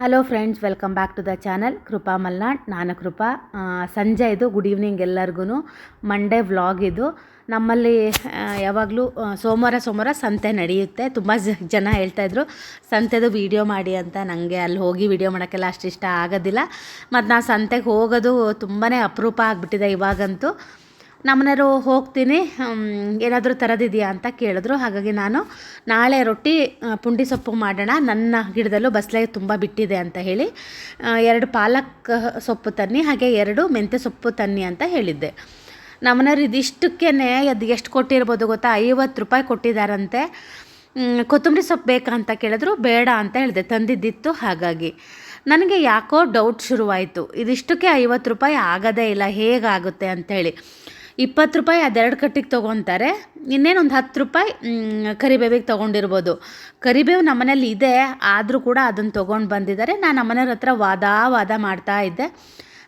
Hello friends welcome back to the channel Krupa Malnad ನಾನು ಕೃಪಾ ಸಂಜೆ ಇದು ಗುಡ್ ಈವ್ನಿಂಗ್ ಎಲ್ಲರಿಗೂ ಮಂಡೇ ವ್ಲಾಗ್ ಇದು. ನಮ್ಮಲ್ಲಿ ಯಾವಾಗಲೂ ಸೋಮವಾರ ಸೋಮವಾರ ಸಂತೆ ನಡೆಯುತ್ತೆ. ತುಂಬ ಜನ ಹೇಳ್ತಾಯಿದ್ರು ಸಂತೆದು ವೀಡಿಯೋ ಮಾಡಿ ಅಂತ. ನನಗೆ ಅಲ್ಲಿ ಹೋಗಿ ವೀಡಿಯೋ ಮಾಡೋಕ್ಕೆಲ್ಲ ಅಷ್ಟು ಇಷ್ಟ ಆಗೋದಿಲ್ಲ. ಮತ್ತು ನಾನು ಸಂತೆಗೆ ಹೋಗೋದು ತುಂಬಾ ಅಪರೂಪ ಆಗಿಬಿಟ್ಟಿದೆ ಇವಾಗಂತೂ. ನಮ್ಮನೆಯವರು ಹೋಗ್ತೀನಿ ಏನಾದರೂ ತರೋದಿದೆಯಾ ಅಂತ ಕೇಳಿದ್ರು. ಹಾಗಾಗಿ ನಾನು ನಾಳೆ ರೊಟ್ಟಿ ಪುಂಡಿ ಸೊಪ್ಪು ಮಾಡೋಣ. ನನ್ನ ಗಿಡದಲ್ಲೂ ಬಸಳೆ ತುಂಬ ಬಿಟ್ಟಿದೆ ಅಂತ ಹೇಳಿ ಎರಡು ಪಾಲಕ್ ಸೊಪ್ಪು ತನ್ನಿ, ಹಾಗೆ ಎರಡು ಮೆಂತ್ಯ ಸೊಪ್ಪು ತನ್ನಿ ಅಂತ ಹೇಳಿದ್ದೆ. ನಮ್ಮನೆಯವ್ರು ಇದಿಷ್ಟಕ್ಕೇ ಅದು ಎಷ್ಟು ಕೊಟ್ಟಿರ್ಬೋದು ಗೊತ್ತಾ? ಐವತ್ತು ರೂಪಾಯಿ ಕೊಟ್ಟಿದ್ದಾರಂತೆ ಕೊತ್ತಂಬರಿ ಸೊಪ್ಪು ಬೇಕಾ ಅಂತ ಕೇಳಿದ್ರು, ಬೇಡ ಅಂತ ಹೇಳಿದೆ, ತಂದಿದ್ದಿತ್ತು ಹಾಗಾಗಿ. ನನಗೆ ಯಾಕೋ ಡೌಟ್ ಶುರುವಾಯಿತು. ಇದಿಷ್ಟಕ್ಕೆ ಐವತ್ತು ರೂಪಾಯಿ ಆಗೋದೇ ಇಲ್ಲ, ಹೇಗಾಗುತ್ತೆ ಅಂಥೇಳಿ ಇಪ್ಪತ್ತು ರೂಪಾಯಿ ಅದೆರಡು ಕಟ್ಟಿಗೆ ತೊಗೊತಾರೆ ಇನ್ನೇನು ಒಂದು ಹತ್ತು ರೂಪಾಯಿ ಕರಿಬೇವಿಗೆ ತೊಗೊಂಡಿರ್ಬೋದು. ಕರಿಬೇವು ನಮ್ಮನೇಲಿ ಇದೆ, ಆದರೂ ಕೂಡ ಅದನ್ನು ತೊಗೊಂಡು ಬಂದಿದ್ದಾರೆ. ನಾನು ನಮ್ಮನೆಯವ್ರ ಹತ್ರ ವಾದ ವಾದ ಮಾಡ್ತಾ ಇದ್ದೆ.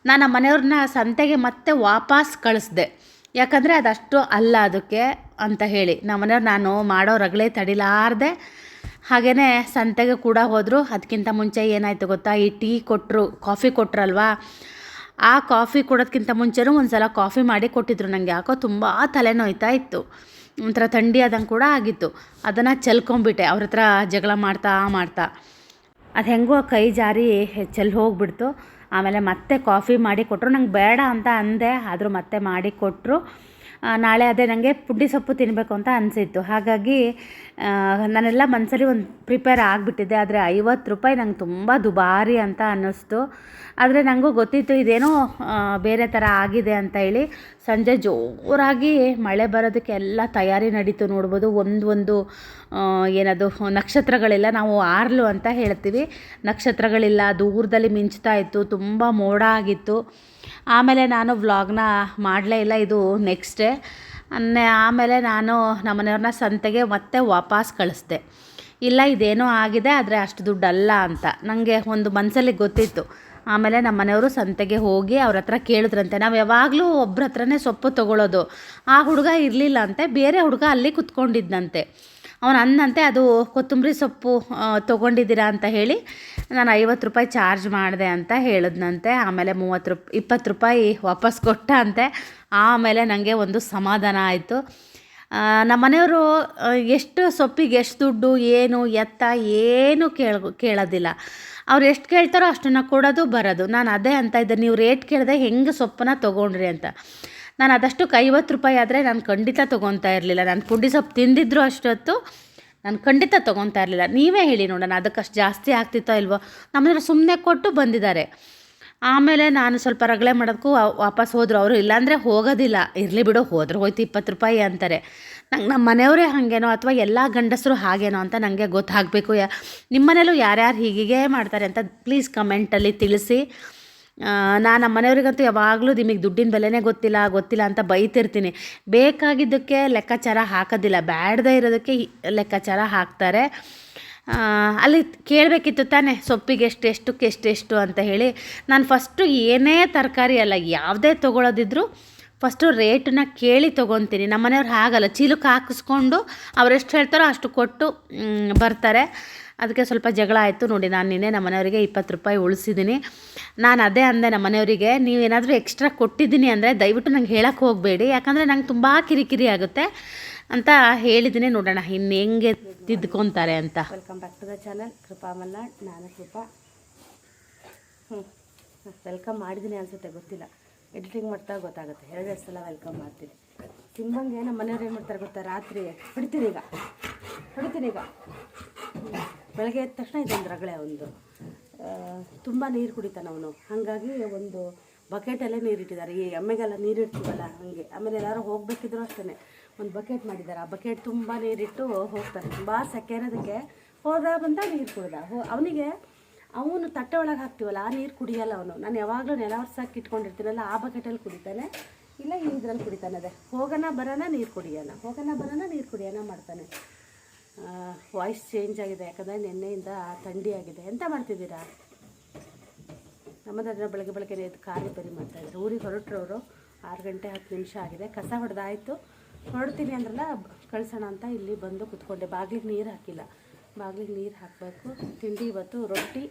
ನಾನು ನಮ್ಮ ಮನೆಯವ್ರನ್ನ ಸಂತೆಗೆ ಮತ್ತೆ ವಾಪಸ್ ಕಳಿಸ್ದೆ. ಯಾಕಂದರೆ ಅದಷ್ಟು ಅಲ್ಲ ಅದಕ್ಕೆ ಅಂತ ಹೇಳಿ. ನಮ್ಮನೆಯವ್ರು ನಾನು ಮಾಡೋ ರಗಳೆ ತಡಿಲಾರ್ದೆ ಹಾಗೆಯೇ ಸಂತೆಗೆ ಕೂಡ ಹೋದರು. ಅದಕ್ಕಿಂತ ಮುಂಚೆ ಏನಾಯಿತು ಗೊತ್ತಾ? ಈ ಟೀ ಕೊಟ್ಟರು ಕಾಫಿ ಕೊಟ್ರಲ್ವಾ? ಆ ಕಾಫಿ ಕೊಡೋದಕ್ಕಿಂತ ಮುಂಚೆನೂ ಒಂದು ಸಲ ಕಾಫಿ ಮಾಡಿ ಕೊಟ್ಟಿದ್ರು. ನನಗೆ ಯಾಕೋ ತುಂಬ ತಲೆನೋಯ್ತಾ ಇತ್ತು. ಒಂಥರ ಥಂಡಿ ಆದಂಗೆ ಕೂಡ ಆಗಿತ್ತು. ಅದನ್ನು ಚೆಲ್ಕೊಂಬಿಟ್ಟೆ ಅವ್ರ ಹತ್ರ ಜಗಳ ಮಾಡ್ತಾ ಮಾಡ್ತಾ. ಅದು ಹೆಂಗೋ ಕೈ ಜಾರಿ ಚೆಲ್ಲಿ ಹೋಗ್ಬಿಡ್ತು. ಆಮೇಲೆ ಮತ್ತೆ ಕಾಫಿ ಮಾಡಿ ಕೊಟ್ಟರು ನಂಗೆ ಬೇಡ ಅಂತ ಅಂದೆ. ಆದರೂ ಮತ್ತೆ ಮಾಡಿ ಕೊಟ್ಟರು ನಾಳೆ ಅದೇ ನನಗೆ ಪುಂಡಿ ಸೊಪ್ಪು ತಿನ್ನಬೇಕು ಅಂತ ಅನಿಸಿತ್ತು. ಹಾಗಾಗಿ ನಾನೆಲ್ಲ ಮನಸ್ಸಲ್ಲಿ ಒಂದು ಪ್ರಿಪೇರ್ ಆಗಿಬಿಟ್ಟಿದ್ದೆ ಆದರೆ ಐವತ್ತು ರೂಪಾಯಿ ನಂಗೆ ತುಂಬ ದುಬಾರಿ ಅಂತ ಅನ್ನಿಸ್ತು. ಆದರೆ ನನಗೂ ಗೊತ್ತಿತ್ತು ಇದೇನೋ ಬೇರೆ ಥರ ಆಗಿದೆ ಅಂತ ಹೇಳಿ ಸಂಜೆ ಜೋರಾಗಿ ಮಳೆ ಬರೋದಕ್ಕೆ ಎಲ್ಲ ತಯಾರಿ ನಡೀತು ನೋಡ್ಬೋದು. ಒಂದೊಂದು ಏನದು, ನಕ್ಷತ್ರಗಳೆಲ್ಲ. ನಾವು ಆರ್ಲು ಅಂತ ಹೇಳ್ತೀವಿ. ನಕ್ಷತ್ರಗಳಿಲ್ಲ, ದೂರದಲ್ಲಿ ಮಿಂಚ್ತಾ ಇತ್ತು, ತುಂಬ ಮೋಡ ಆಗಿತ್ತು. ಆಮೇಲೆ ನಾನು ವ್ಲಾಗ್ನ ಮಾಡಲೇ ಇಲ್ಲ, ಇದು ನೆಕ್ಸ್ಟ್ ಡೇ. ಅನ್ನೆ ಆಮೇಲೆ ನಾನು ನಮ್ಮನೆಯವ್ರನ್ನ ಸಂತೆಗೆ ಮತ್ತೆ ವಾಪಸ್ ಕಳಿಸ್ದೆ. ಇಲ್ಲ, ಇದೇನೋ ಆಗಿದೆ, ಆದರೆ ಅಷ್ಟು ದುಡ್ಡಲ್ಲ ಅಂತ. ನನಗೆ ಒಂದು ಮನಸ್ಸಲ್ಲಿ ಗೊತ್ತಿತ್ತು. ಆಮೇಲೆ ನಮ್ಮ ಮನೆಯವರು ಸಂತೆಗೆ ಹೋಗಿ ಅವ್ರ ಹತ್ರ ಕೇಳಿದ್ರಂತೆ. ನಾವು ಯಾವಾಗಲೂ ಒಬ್ರ ಹತ್ರನೇ ಸೊಪ್ಪು ತೊಗೊಳೋದು. ಆ ಹುಡುಗ ಇರಲಿಲ್ಲ ಅಂತೆ, ಬೇರೆ ಹುಡುಗ ಅಲ್ಲಿ ಕುತ್ಕೊಂಡಿದ್ದಂತೆ ಅವನು ಅಂದಂತೆ ಅದು ಕೊತ್ತಂಬರಿ ಸೊಪ್ಪು ತೊಗೊಂಡಿದ್ದೀರಾ ಅಂತ ಹೇಳಿ ನಾನು ಐವತ್ತು ರೂಪಾಯಿ ಚಾರ್ಜ್ ಮಾಡಿದೆ ಅಂತ ಹೇಳಿದ್ನಂತೆ. ಆಮೇಲೆ ಮೂವತ್ತು ರೂಪ್, ಇಪ್ಪತ್ತು ರೂಪಾಯಿ ವಾಪಸ್ ಕೊಟ್ಟ ಅಂತೆ ಆಮೇಲೆ ನನಗೆ ಒಂದು ಸಮಾಧಾನ ಆಯಿತು. ನಮ್ಮ ಮನೆಯವರು ಎಷ್ಟು ಸೊಪ್ಪಿಗೆ ಎಷ್ಟು ದುಡ್ಡು, ಏನು ಎತ್ತ, ಏನು ಕೇಳ, ಕೇಳೋದಿಲ್ಲ. ಅವ್ರು ಎಷ್ಟು ಕೇಳ್ತಾರೋ ಅಷ್ಟನ್ನು ಕೊಡೋದು, ಬರೋದು. ನಾನು ಅದೇ ಅಂತ ಇದ್ದೆ. ನೀವು ರೇಟ್ ಕೇಳಿದೆ, ಹೆಂಗೆ ಸೊಪ್ಪನ್ನ ತೊಗೊಂಡ್ರಿ ಅಂತ. ನಾನು ಅದಷ್ಟಕ್ಕೆ ಐವತ್ತು ರೂಪಾಯಿ ಆದರೆ ನಾನು ಖಂಡಿತ ತೊಗೊತಾ ಇರಲಿಲ್ಲ. ನಾನು ಪುಂಡಿ ಸೊಪ್ಪು ತಿಂದಿದ್ರು ಅಷ್ಟೊತ್ತು, ನಾನು ಖಂಡಿತ ತೊಗೊತಾ ಇರಲಿಲ್ಲ. ನೀವೇ ಹೇಳಿ ನೋಡೋಣ ಅದಕ್ಕಷ್ಟು ಜಾಸ್ತಿ ಆಗ್ತಿತ್ತೋ ಇಲ್ವೋ? ನಮ್ಮನ್ನ ಸುಮ್ಮನೆ ಕೊಟ್ಟು ಬಂದಿದ್ದಾರೆ. ಆಮೇಲೆ ನಾನು ಸ್ವಲ್ಪ ರಗಳೆ ಮಾಡೋದಕ್ಕೂ ವಾಪಸ್ ಹೋದರು. ಅವರು ಇಲ್ಲಾಂದರೆ ಹೋಗೋದಿಲ್ಲ. ಇರಲಿ ಬಿಡು, ಹೋದ್ರೆ ಹೋಯ್ತು ಇಪ್ಪತ್ತು ರೂಪಾಯಿ ಅಂತಾರೆ. ನಂಗೆ ನಮ್ಮ ಮನೆಯವರೇ ಹಾಗೇನೋ ಅಥವಾ ಎಲ್ಲ ಗಂಡಸರು ಹಾಗೇನೋ ಅಂತ ನನಗೆ ಗೊತ್ತಾಗಬೇಕು. ಯಾ ನಿಮ್ಮ ಮನೇಲೂ ಯಾರ್ಯಾರು ಹೀಗೆ ಮಾಡ್ತಾರೆ ಅಂತ ಪ್ಲೀಸ್ ಕಮೆಂಟಲ್ಲಿ ತಿಳಿಸಿ. ನಾನು ನಮ್ಮ ಮನೆಯವ್ರಿಗಂತೂ ಯಾವಾಗಲೂ ನಿಮಗೆ ದುಡ್ಡಿನ ಬೆಲೆನೇ ಗೊತ್ತಿಲ್ಲ ಗೊತ್ತಿಲ್ಲ ಅಂತ ಬೈತಿರ್ತೀನಿ. ಬೇಕಾಗಿದ್ದಕ್ಕೆ ಲೆಕ್ಕಾಚಾರ ಹಾಕೋದಿಲ್ಲ. ಬ್ಯಾಡದೇ ಇರೋದಕ್ಕೆ ಲೆಕ್ಕಾಚಾರ ಹಾಕ್ತಾರೆ. ಅಲ್ಲಿ ಕೇಳಬೇಕಿತ್ತು ತಾನೇ, ಸೊಪ್ಪಿಗೆ ಎಷ್ಟು, ಎಷ್ಟಕ್ಕೆ ಎಷ್ಟು ಎಷ್ಟು ಅಂತ ಹೇಳಿ. ನಾನು ಫಸ್ಟು ಏನೇ ತರಕಾರಿ ಅಲ್ಲ, ಯಾವುದೇ ತೊಗೊಳೋದಿದ್ರು ಫಸ್ಟು ರೇಟನ್ನ ಕೇಳಿ ತೊಗೊತೀನಿ. ನಮ್ಮ ಮನೆಯವ್ರು ಹಾಗಲ್ಲ. ಚೀಲಕ್ಕೆ ಹಾಕಿಸ್ಕೊಂಡು ಅವರೆಷ್ಟು ಹೇಳ್ತಾರೋ ಅಷ್ಟು ಕೊಟ್ಟು ಬರ್ತಾರೆ. ಅದಕ್ಕೆ ಸ್ವಲ್ಪ ಜಗಳ ಆಯಿತು ನೋಡಿ. ನಾನು ನಿನ್ನೆ ನಮ್ಮ ಮನೆಯವರಿಗೆ ಇಪ್ಪತ್ತು ರೂಪಾಯಿ ಉಳಿಸಿದ್ದೀನಿ. ನಾನು ಅದೇ ಅಂದೆ ನಮ್ಮ ಮನೆಯವರಿಗೆ ನೀವೇನಾದರೂ ಎಕ್ಸ್ಟ್ರಾ ಕೊಟ್ಟಿದ್ದೀನಿ ಅಂದರೆ ದಯವಿಟ್ಟು ನಂಗೆ ಹೇಳಕ್ಕೆ ಹೋಗಬೇಡಿ. ಯಾಕಂದರೆ ನಂಗೆ ತುಂಬ ಕಿರಿಕಿರಿ ಆಗುತ್ತೆ ಅಂತ ಹೇಳಿದ್ದೀನಿ ನೋಡೋಣ. ಇನ್ನು ಹೆಂಗೆ ತಿದ್ಕೊತಾರೆ ಅಂತ. Welcome back to the channel Krupa Malnad, ನಾನು ಕೃಪಾ. ಹ್ಞೂ ವೆಲ್ಕಮ್ ಮಾಡಿದ್ದೀನಿ ಅನಿಸುತ್ತೆ, ಗೊತ್ತಿಲ್ಲ. ಎಡಿಟಿಂಗ್ ಮಾಡ್ತಾ ಗೊತ್ತಾಗುತ್ತೆ. ಎರಡೆರಡು ಸಲ ವೆಲ್ಕಮ್ ಮಾಡ್ತೀನಿ. ಸಿಂಬಂಗೆ ನಮ್ಮ ಮನೆಯವ್ರು ಏನು ಮಾಡ್ತಾರೆ ಗೊತ್ತಾ? ರಾತ್ರಿ ಹೊಡಿತೀನಿ ಈಗ. ಹೊಡಿತೀನಿ ಈಗ. ಬೆಳಗ್ಗೆ ಎದ್ದ ತಕ್ಷಣ ಇದೊಂದು ರಗಳೆ ಒಂದು. ತುಂಬ ನೀರು ಕುಡಿತಾನೆ ಅವನು. ಹಾಗಾಗಿ ಒಂದು ಬಕೆಟಲ್ಲೇ ನೀರು ಇಟ್ಟಿದ್ದಾರೆ. ಈ ಎಮ್ಮೆಗೆಲ್ಲ ನೀರು ಇಡ್ತೀವಲ್ಲ ಹಾಗೆ. ಆಮೇಲೆ ಎಲ್ಲರೂ ಹೋಗಬೇಕಿದ್ರು ಅಷ್ಟೇ ಒಂದು ಬಕೆಟ್ ಮಾಡಿದ್ದಾರೆ. ಆ ಬಕೆಟ್ ತುಂಬ ನೀರಿಟ್ಟು ಹೋಗ್ತಾರೆ. ತುಂಬ ಸೆಕೆ ಇರೋದಕ್ಕೆ ಹೋದ ಬಂದ ನೀರು ಕುಡ್ದ. ಹೋ, ಅವನಿಗೆ ಅವನು ತಟ್ಟೆ ಒಳಗೆ ಹಾಕ್ತೀವಲ್ಲ, ಆ ನೀರು ಕುಡಿಯಲ್ಲ ಅವನು. ನಾನು ಯಾವಾಗಲೂ ನೆಲ ಒರ್ಸಾಕಿ ಇಟ್ಕೊಂಡಿರ್ತೀನಲ್ಲ, ಆ ಬಕೆಟಲ್ಲಿ ಕುಡಿತಾನೆ, ಇಲ್ಲ ಇದ್ರಲ್ಲಿ ಕುಡಿತಾನೆ ಅದೇ. ಹೋಗೋಣ ಬರೋಣ ನೀರು ಕುಡಿಯೋಣ ಹೋಗೋಣ ಬರೋಣ ನೀರು ಕುಡಿಯೋಣ ಮಾಡ್ತಾನೆ. ವಾಯ್ಸ್ ಚೇಂಜ್ ಆಗಿದೆ, ಯಾಕಂದರೆ ನಿನ್ನೆಯಿಂದ ಥಂಡಿ ಆಗಿದೆ. ಎಂತ ಮಾಡ್ತಿದ್ದೀರಾ? ನಮ್ಮದಾದ್ರೆ ಬೆಳಗ್ಗೆ ಬೆಳಗ್ಗೆ ಎದ್ದು ಕಾರ್ ರಿಪೇರಿ ಮಾಡ್ತಾಯಿದ್ರು ಊರಿಗೆ ಹೊರಟ್ರವರು, ಆರು ಗಂಟೆ ಹತ್ತು ನಿಮಿಷ ಆಗಿದೆ. ಕಸ ಹೊಡೆದಾಯಿತು. ಹೊರಡ್ತೀನಿ ಅಂದ್ರಲ್ಲ ಕಳ್ಸೋಣ ಅಂತ ಇಲ್ಲಿ ಬಂದು ಕುತ್ಕೊಂಡೆ. ಬಾಗಿಲಿಗೆ ನೀರು ಹಾಕಿಲ್ಲ. ಬಾಗಿಲಿಗೆ ನೀರು ಹಾಕಬೇಕು. ತಿಂಡಿ ಇವತ್ತು ರೊಟ್ಟಿ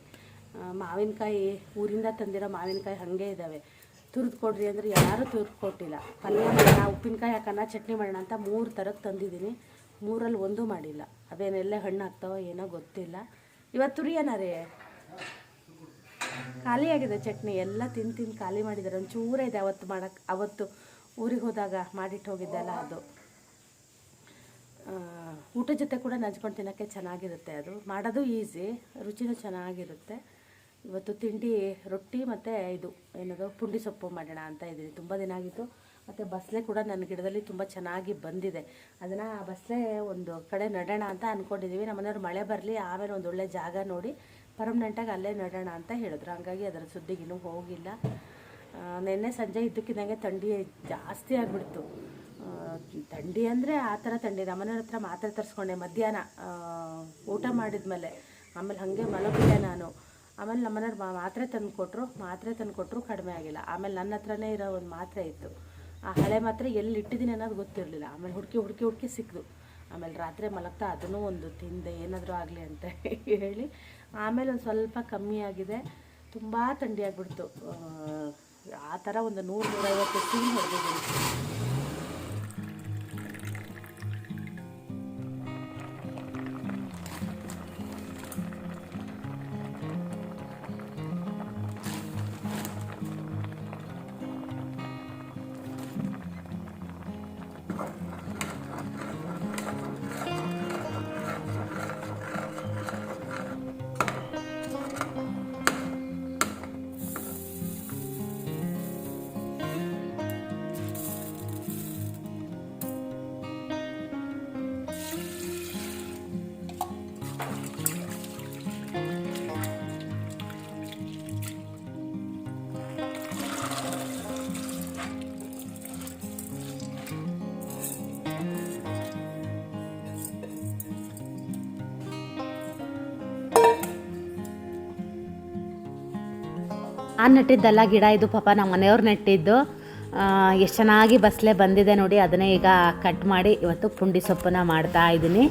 ಮಾವಿನಕಾಯಿ, ಊರಿಂದ ತಂದಿರೋ ಮಾವಿನಕಾಯಿ ಹಾಗೆ ಇದ್ದಾವೆ ತುರಿದು ಕೊಡ್ರಿ ಅಂದರೆ ಯಾರೂ ತುರಿದು ಕೊಟ್ಟಿಲ್ಲ. ಪಲ್ಯ ಮಾಡೋಣ, ಉಪ್ಪಿನಕಾಯಿ ಹಾಕೋಣ, ಚಟ್ನಿ ಮಾಡೋಣ ಅಂತ ಮೂರು ಥರಕ್ಕೆ ತಂದಿದ್ದೀನಿ. ಮೂರಲ್ಲಿ ಒಂದೂ ಮಾಡಿಲ್ಲ. ಅದೇನೆಲ್ಲ ಹಣ್ಣು ಆಗ್ತಾವೋ ಏನೋ ಗೊತ್ತಿಲ್ಲ. ಇವತ್ತು ತುರಿಯೋಣ ರೀ ಖಾಲಿಯಾಗಿದೆ ಚಟ್ನಿ. ಎಲ್ಲ ತಿಂದು ತಿಂದು ಖಾಲಿ ಮಾಡಿದ್ದಾರೆ ಒಂಚೂರ ಚೂರ ಇದೆ ಅವತ್ತು ಮಾಡೋಕ್ಕೆ ಅವತ್ತು ಊರಿಗೆ ಹೋದಾಗ ಮಾಡಿಟ್ಟು ಹೋಗಿದ್ದಲ್ಲ ಅದು. ಆ, ಊಟದ ಜೊತೆ ಕೂಡ ನಂಚ್ಕೊಂಡು ತಿನ್ನೋಕ್ಕೆ ಚೆನ್ನಾಗಿರುತ್ತೆ ಅದು. ಮಾಡೋದು ಈಸಿ ರುಚಿನೂ ಚೆನ್ನಾಗಿರುತ್ತೆ. ಇವತ್ತು ತಿಂಡಿ ರೊಟ್ಟಿ ಮತ್ತು ಇದು ಏನದು ಪುಂಡಿ ಸೊಪ್ಪು ಮಾಡೋಣ ಅಂತ ಇದ್ದೀನಿ. ತುಂಬ ದಿನ ಆಗಿತ್ತು. ಮತ್ತು ಬಸಳೆ ಕೂಡ ನನ್ನ ಗಿಡದಲ್ಲಿ ತುಂಬ ಚೆನ್ನಾಗಿ ಬಂದಿದೆ. ಅದನ್ನು ಬಸಳೆ ಒಂದು ಕಡೆ ನಡೋಣ ಅಂತ ಅಂದ್ಕೊಂಡಿದ್ದೀವಿ ನಮ್ಮನೆಯವ್ರು ಮಳೆ ಬರಲಿ ಆಮೇಲೆ ಒಂದು ಒಳ್ಳೆ ಜಾಗ ನೋಡಿ ಪರ್ಮನೆಂಟಾಗಿ ಅಲ್ಲೇ ನಡೋಣ ಅಂತ ಹೇಳಿದ್ರು. ಹಂಗಾಗಿ ಅದರ ಸುದ್ದಿಗಿನ್ನೂ ಹೋಗಿಲ್ಲ. ಆ, ನಿನ್ನೆ ಸಂಜೆ ಇದ್ದಕ್ಕಿದ್ದಂಗೆ ಥಂಡಿ ಜಾಸ್ತಿ ಆಗಿಬಿಡ್ತು. ಆ, ಥಂಡಿ ಅಂದರೆ ಆ ಥರ ಥಂಡಿ ನಮ್ಮನೆಯವ್ರ ಹತ್ರ ಮಾತ್ರೆ ತರಿಸ್ಕೊಂಡೆ ಮಧ್ಯಾಹ್ನ. ಊಟ ಮಾಡಿದ್ಮೇಲೆ. ಆಮೇಲೆ ಹಾಗೆ ಮಲಗಿದ್ದೆ ನಾನು. ಆಮೇಲೆ ನಮ್ಮನೆಯವ್ರು ಮಾತ್ರೆ ತಂದು ಕೊಟ್ಟರು ಮಾತ್ರೆ ತಂದು ಕೊಟ್ಟರು ಕಡಿಮೆ ಆಗಿಲ್ಲ. ಆಮೇಲೆ ನನ್ನ ಹತ್ರನೇ ಇರೋ ಒಂದು ಮಾತ್ರೆ ಇತ್ತು. ಆ ಹಳೆ ಮಾತ್ರೆ ಎಲ್ಲಿ ಇಟ್ಟಿದ್ದೀನಿ ಅನ್ನೋದು ಗೊತ್ತಿರಲಿಲ್ಲ. ಆಮೇಲೆ ಹುಡುಕಿ ಹುಡುಕಿ ಹುಡುಕಿ ಸಿಕ್ಕಿದು ಆಮೇಲೆ ರಾತ್ರಿ ಮಲಗ್ತಾ ಅದನ್ನು ಒಂದು ತಿಂದೆ, ಏನಾದರೂ ಆಗಲಿ ಅಂತ ಹೇಳಿ. ಆಮೇಲೆ ಒಂದು ಸ್ವಲ್ಪ ಕಮ್ಮಿ ಆಗಿದೆ. ತುಂಬ ಥಂಡಿ ಆಗಿಬಿಡ್ತು. ಆ ಥರ ಒಂದು ನೂರು ನೂರೈವತ್ತು ಸೀನ್ ಹೊಡೆದಿದ್ದೀನಿ. ನಾನು ನೆಟ್ಟಿದ್ದಲ್ಲ ಗಿಡ ಇದು ಪಾಪ ನಮ್ಮ ಮನೆಯವ್ರು ನೆಟ್ಟಿದ್ದು. ಎಷ್ಟು ಚೆನ್ನಾಗಿ ಬಸ್ಲೆ ಬಂದಿದೆ ನೋಡಿ, ಅದನ್ನೇ ಈಗ ಕಟ್ ಮಾಡಿ ಇವತ್ತು ಪುಂಡಿ ಸೊಪ್ಪನ್ನ ಮಾಡ್ತಾ ಇದ್ದೀನಿ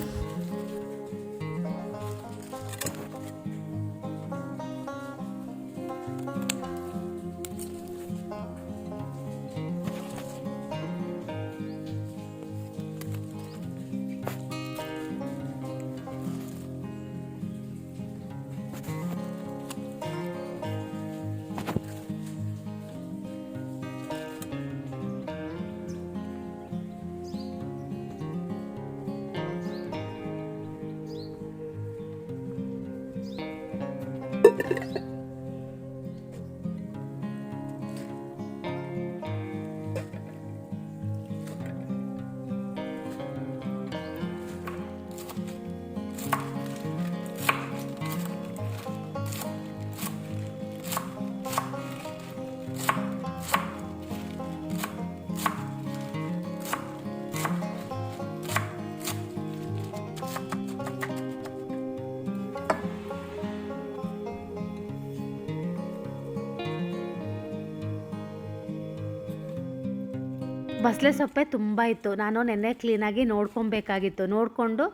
ಬಸಳೆ ಸೊಪ್ಪೆ ತುಂಬ ಇತ್ತು. ನಾನು ನೆನ್ನೆ ಕ್ಲೀನಾಗಿ ನೋಡ್ಕೊಬೇಕಾಗಿತ್ತು. ನೋಡಿಕೊಂಡು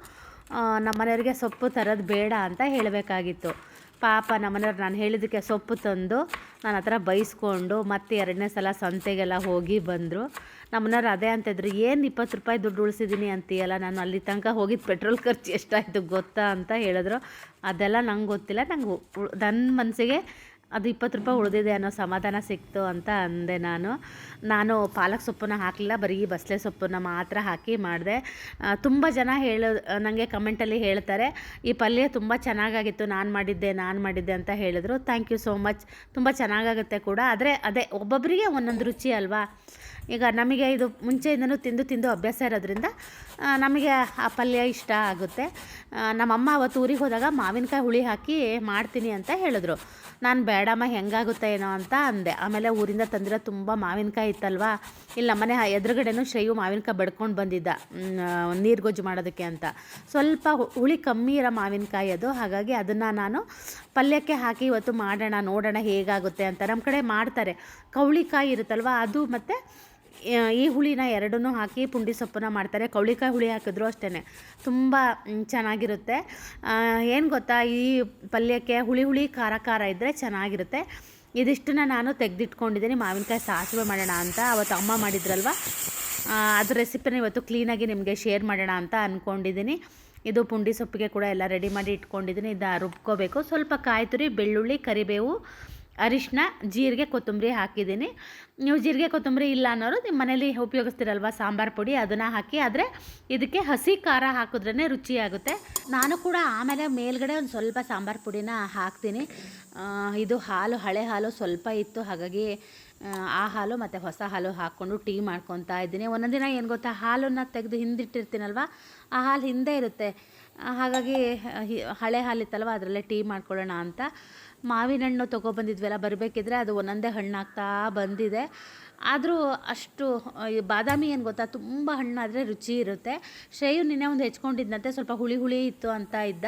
ನಮ್ಮ ಮನೆಯವ್ರಿಗೆ ಸೊಪ್ಪು ತರೋದು ಬೇಡ ಅಂತ ಹೇಳಬೇಕಾಗಿತ್ತು. ಪಾಪ ನಮ್ಮನೆಯವ್ರು ನಾನು ಹೇಳಿದ್ದಕ್ಕೆ ಸೊಪ್ಪು ತಂದು ನಾನು ಹತ್ರ ಬೈಸ್ಕೊಂಡು ಮತ್ತೆ ಎರಡನೇ ಸಲ ಸಂತೆಗೆಲ್ಲ ಹೋಗಿ ಬಂದರು. ನಮ್ಮನೆಯವ್ರು ಅದೇ ಅಂತಿದ್ರು ಏನು ಇಪ್ಪತ್ತು ರೂಪಾಯಿ ದುಡ್ಡು ಉಳಿಸಿದ್ದೀನಿ ಅಂತೀಯಲ್ಲ? ನಾನು ಅಲ್ಲಿ ತನಕ ಹೋಗಿದ್ದ ಪೆಟ್ರೋಲ್ ಖರ್ಚು ಎಷ್ಟಾಯಿತು ಗೊತ್ತಾ? ಅಂತ ಹೇಳಿದ್ರು. ಅದೆಲ್ಲ ನಂಗೆ ಗೊತ್ತಿಲ್ಲ. ನಂಗೆ ನನ್ನ ಮನಸ್ಸಿಗೆ ಅದು ಇಪ್ಪತ್ತು ರೂಪಾಯಿ ಉಳಿದಿದೆ ಅನ್ನೋ ಸಮಾಧಾನ ಸಿಕ್ತು ಅಂತ ಅಂದೆ ನಾನು. ನಾನು ಪಾಲಕ್ ಸೊಪ್ಪನ್ನ ಹಾಕಲಿಲ್ಲ, ಬರೀ ಬಸಳೆ ಸೊಪ್ಪನ್ನ ಮಾತ್ರ ಹಾಕಿ ಮಾಡಿದೆ. ತುಂಬ ಜನ ಹೇಳೋ ನನಗೆ ಕಮೆಂಟಲ್ಲಿ ಹೇಳ್ತಾರೆ, ಈ ಪಲ್ಯ ತುಂಬ ಚೆನ್ನಾಗಾಗಿತ್ತು, ನಾನು ಮಾಡಿದ್ದೆ ನಾನು ಮಾಡಿದ್ದೆ ಅಂತ ಹೇಳಿದ್ರು. ಥ್ಯಾಂಕ್ ಯು ಸೋ ಮಚ್ ತುಂಬ ಚೆನ್ನಾಗಾಗುತ್ತೆ ಕೂಡ. ಆದರೆ ಅದೇ ಒಬ್ಬೊಬ್ಬರಿಗೆ ಒಂದೊಂದು ರುಚಿ ಅಲ್ವಾ? ಈಗ ನಮಗೆ ಇದು ಮುಂಚೆಯಿಂದನೂ ತಿಂದು ತಿಂದು ಅಭ್ಯಾಸ ಇರೋದ್ರಿಂದ ನಮಗೆ ಆ ಪಲ್ಯ ಇಷ್ಟ ಆಗುತ್ತೆ. ನಮ್ಮಮ್ಮ ಅವತ್ತು ಊರಿಗೆ ಹೋದಾಗ ಮಾವಿನಕಾಯಿ ಹುಳಿ ಹಾಕಿ ಮಾಡ್ತೀನಿ ಅಂತ ಹೇಳಿದ್ರು. ನಾನು ಬೇಡಮ್ಮ, ಹೆಂಗಾಗುತ್ತೆ ಏನೋ ಅಂತ ಅಂದೆ. ಆಮೇಲೆ ಊರಿಂದ ತಂದಿರೋ ತುಂಬ ಮಾವಿನಕಾಯಿ ಇತ್ತಲ್ವಾ, ಇಲ್ಲಿ ನಮ್ಮನೆ ಎದುರುಗಡೆನೂ ಶ್ರೇಯು ಮಾವಿನಕಾಯಿ ಬಡ್ಕೊಂಡು ಬಂದಿದ್ದ ನೀರು ಗೊಜ್ಜು ಮಾಡೋದಕ್ಕೆ ಅಂತ. ಸ್ವಲ್ಪ ಹುಳಿ ಕಮ್ಮಿ ಇರೋ ಮಾವಿನಕಾಯಿ ಅದು. ಹಾಗಾಗಿ ಅದನ್ನು ನಾನು ಪಲ್ಯಕ್ಕೆ ಹಾಕಿ ಇವತ್ತು ಮಾಡೋಣ, ನೋಡೋಣ ಹೇಗಾಗುತ್ತೆ ಅಂತ. ನಮ್ಮ ಕಡೆ ಮಾಡ್ತಾರೆ. ಕವಳಿಕಾಯಿ ಇರುತ್ತಲ್ವ, ಅದು ಮತ್ತು ಈ ಹುಳಿನ ಎರಡನ್ನೂ ಹಾಕಿ ಪುಂಡಿ ಸೊಪ್ಪನ್ನು ಮಾಡ್ತಾರೆ. ಕೌಳಿಕಾಯಿ ಹುಳಿ ಹಾಕಿದ್ರು ಅಷ್ಟೇ ತುಂಬ ಚೆನ್ನಾಗಿರುತ್ತೆ. ಏನು ಗೊತ್ತಾ ಈ ಪಲ್ಯಕ್ಕೆ ಹುಳಿ ಹುಳಿ ಖಾರ ಖಾರ ಇದ್ದರೆ ಚೆನ್ನಾಗಿರುತ್ತೆ. ಇದಿಷ್ಟನ್ನ ನಾನು ತೆಗೆದಿಟ್ಕೊಂಡಿದ್ದೀನಿ. ಮಾವಿನಕಾಯಿ ಸಾಸಿವೆ ಮಾಡೋಣ ಅಂತ ಅವತ್ತು ಅಮ್ಮ ಮಾಡಿದ್ರಲ್ವ? ಆ, ಅದ್ರ ರೆಸಿಪಿನ ಇವತ್ತು ಕ್ಲೀನಾಗಿ ನಿಮಗೆ ಶೇರ್ ಮಾಡೋಣ ಅಂತ ಅಂದ್ಕೊಂಡಿದ್ದೀನಿ ಇದು ಪುಂಡಿ ಸೊಪ್ಪಿಗೆ ಕೂಡ ಎಲ್ಲ ರೆಡಿ ಮಾಡಿ ಇಟ್ಕೊಂಡಿದ್ದೀನಿ. ಇದು ರುಬ್ಕೋಬೇಕು. ಸ್ವಲ್ಪ ಕಾಯಿ ತುರಿ ಬೆಳ್ಳುಳ್ಳಿ ಕರಿಬೇವು ಅರಿಶಿನ ಜೀರಿಗೆ ಕೊತ್ತಂಬರಿ ಹಾಕಿದ್ದೀನಿ. ನೀವು ಜೀರಿಗೆ ಕೊತ್ತಂಬರಿ ಇಲ್ಲ ಅನ್ನೋರು ನಿಮ್ಮ ಮನೇಲಿ ಉಪಯೋಗಿಸ್ತೀರಲ್ವ ಸಾಂಬಾರು ಪುಡಿ ಅದನ್ನು ಹಾಕಿ ಆದರೆ ಇದಕ್ಕೆ ಹಸಿ ಖಾರ ಹಾಕಿದ್ರೇ ರುಚಿಯಾಗುತ್ತೆ. ನಾನು ಕೂಡ ಆಮೇಲೆ ಮೇಲ್ಗಡೆ ಒಂದು ಸ್ವಲ್ಪ ಸಾಂಬಾರು ಪುಡಿನ ಹಾಕ್ತೀನಿ. ಇದು ಹಾಲು ಹಳೆ ಹಾಲು ಸ್ವಲ್ಪ ಇತ್ತು ಹಾಗಾಗಿ ಆ, ಹಾಲು ಮತ್ತು ಹೊಸ ಹಾಲು ಹಾಕ್ಕೊಂಡು ಟೀ ಮಾಡ್ಕೊತಾ ಇದ್ದೀನಿ. ಒಂದೊಂದು ದಿನ ಏನು ಗೊತ್ತಾ ಹಾಲನ್ನು ತೆಗೆದು ಹಿಂದಿಟ್ಟಿರ್ತೀನಲ್ವ ಆ ಹಾಲು ಹಿಂದೆ ಇರುತ್ತೆ. ಹಾಗಾಗಿ ಹಳೆ ಹಾಲಿತ್ತಲ್ವ ಅದರಲ್ಲೇ ಟೀ ಮಾಡ್ಕೊಳ್ಳೋಣ ಅಂತ. ಮಾವಿನ ಹಣ್ಣು ತೊಗೊಬಂದಿದ್ವಲ್ಲ, ಬರಬೇಕಿದ್ರೆ ಅದು ಒಂದೊಂದೇ ಹಣ್ಣಾಗ್ತಾ ಬಂದಿದೆ. ಆದರೂ ಅಷ್ಟು ಬಾದಾಮಿ ಏನು ಗೊತ್ತಾ, ತುಂಬ ಹಣ್ಣಾದರೆ ರುಚಿ ಇರುತ್ತೆ. ಶ್ರೇಯು ನಿನ್ನೆ ಒಂದು ಹೆಚ್ಕೊಂಡಿದ್ದಂತೆ ಸ್ವಲ್ಪ ಹುಳಿ ಹುಳಿ ಇತ್ತು ಅಂತ ಇದ್ದ.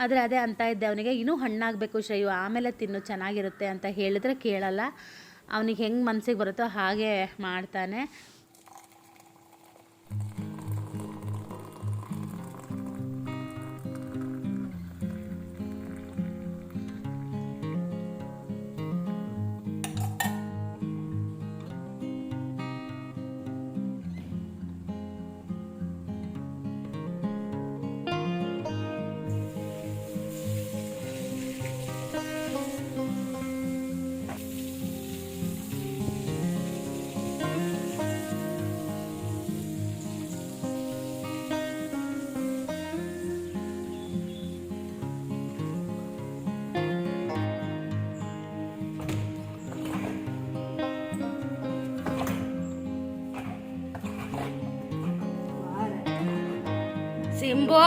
ಆದರೆ ಅದೇ ಅಂತ ಇದ್ದೆ ಅವನಿಗೆ, ಇನ್ನೂ ಹಣ್ಣಾಗಬೇಕು ಶ್ರೇಯು, ಆಮೇಲೆ ತಿನ್ನು, ಚೆನ್ನಾಗಿರುತ್ತೆ ಅಂತ ಹೇಳಿದ್ರೆ ಕೇಳಲ್ಲ. ಅವನಿಗೆ ಹೆಂಗೆ ಮನಸ್ಸಿಗೆ ಬರುತ್ತೋ ಹಾಗೆ ಮಾಡ್ತಾನೆ. ಸಿಂಬು